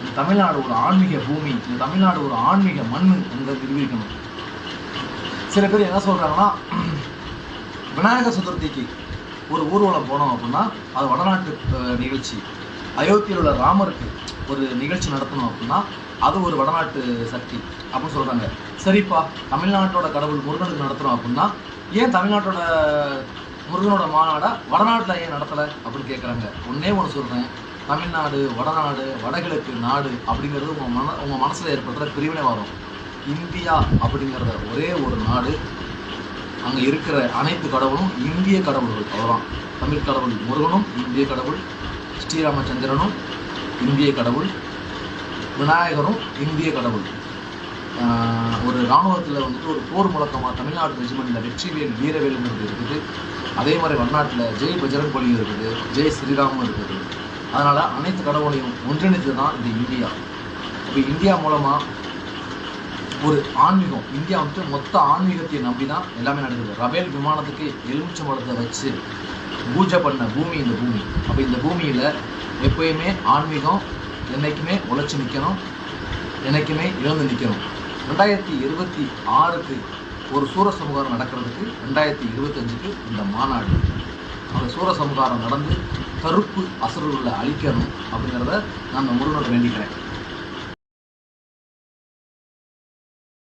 இந்த தமிழ்நாடு ஒரு ஆன்மீக பூமி இந்த தமிழ்நாடு ஒரு ஆன்மீக மண் என்ற நிரூபிக்கணும் சில பேர் என்ன சொல்றாங்கன்னா விநாயகர் சதுர்த்திக்கு ஒரு ஊர்வலம் போனோம் அப்படின்னா அது வடநாட்டு நிகழ்ச்சி. அயோத்தியில் உள்ள ராமருக்கு ஒரு நிகழ்ச்சி நடத்தணும் அப்படின்னா அது ஒரு வடநாட்டு சக்தி அப்படின்னு சொல்றாங்க. சரிப்பா தமிழ்நாட்டோட கடவுள் முருகனுக்கு நடத்துகிறோம் அப்படின்னா ஏன் தமிழ்நாட்டோட முருகனோட மாநாடை வடநாட்டில் ஏன் நடத்தலை அப்படின்னு கேட்குறாங்க ஒன்னே ஒன்று சொல்கிறேன் தமிழ்நாடு வடநாடு வடகிழக்கு நாடு அப்படிங்கிறது உங்கள் மன உங்கள் மனசில் ஏற்படுத்துகிற பிரிவினைவாதம் இந்தியா அப்படிங்கிறத ஒரே ஒரு நாடு. அங்கே இருக்கிற அனைத்து கடவுளும் இந்திய கடவுள்கள். அவ்வளோதான் தமிழ் கடவுள் முருகனும் இந்திய கடவுள் ஸ்ரீராமச்சந்திரனும் இந்திய கடவுள் விநாயகரும் இந்திய கடவுள். ஒரு இராணுவத்தில் வந்துட்டு ஒரு போர் முழக்கமாக தமிழ்நாடு ரெஜிமெண்ட்டில் வெற்றிவேல் வீரவேலுங்கிறது இருக்குது. அதே மாதிரி வடநாட்டில் ஜெய் பஜரங் பலி இருக்குது. ஜெய் ஸ்ரீராமும் இருக்குது. அதனால் அனைத்து கடவுளையும் ஒன்றிணைத்து தான் இந்த இந்தியா. இப்போ இந்தியா மூலமாக ஒரு ஆன்மீகம் இந்தியா வந்துட்டு மொத்த ஆன்மீகத்தை நம்பி தான் எல்லாமே நடக்குது. ரபேல் விமானத்துக்கு எலுமிச்சம்பழத்தை வச்சு பூஜை பண்ண பூமி இந்த பூமி. அப்போ இந்த பூமியில் எப்பயுமே ஆன்மீகம் என்றைக்குமே உழைச்சி நிற்கணும் என்றைக்குமே இழந்து நிற்கணும் ரெண்டாயிரத்தி இருபத்தி ஆறுக்கு ஒரு சூர சூரசம்ஹாரம் நடக்கிறதுக்கு ரெண்டாயிரத்தி இருபத்தஞ்சுக்கு இந்த மாநாடு. அந்த சூர சூரசம்ஹாரம் நடந்து கருப்பு அசுரர்களை அழிக்கணும் அப்படிங்கிறத நான் முருகனோட வேண்டிக்கிறேன்.